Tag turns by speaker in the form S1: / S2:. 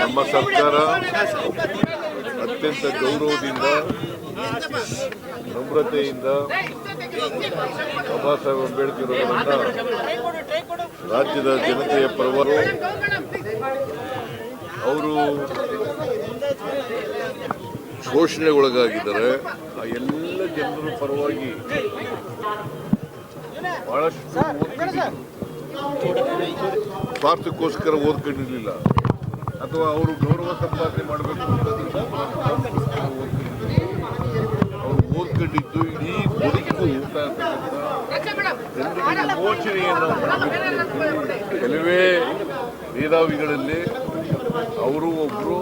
S1: ನಮ್ಮ ಸರ್ಕಾರ ಅತ್ಯಂತ ಗೌರವದಿಂದ, ನಮ್ರತೆಯಿಂದ ಬಾಬಾ ಸಾಹೇಬ್ ಅಂಬೇಡ್ಕರ್ ಅವರನ್ನ ರಾಜ್ಯದ ಜನತೆಯ ಪರವರು ಅವರು ಶೋಷಣೆಗೊಳಗಾಗಿದ್ದಾರೆ ಆ ಎಲ್ಲ ಜನರ ಪರವಾಗಿ ಬಹಳಷ್ಟು ಸ್ವಾರ್ಥಕ್ಕೋಸ್ಕರ ಓದ್ಕೊಂಡಿರಲಿಲ್ಲ ಅಥವಾ ಅವರು ಗೌರವ ಸಂಪಾದನೆ ಮಾಡಬೇಕು ಅವರು ಓದ್ಕೊಂಡಿದ್ದು ಇಡೀ ಬದುಕು ಮಾಡಬೇಕು. ಕೆಲವೇ ಮೇಧಾವಿಗಳಲ್ಲಿ ಅವರು ಒಬ್ಬರು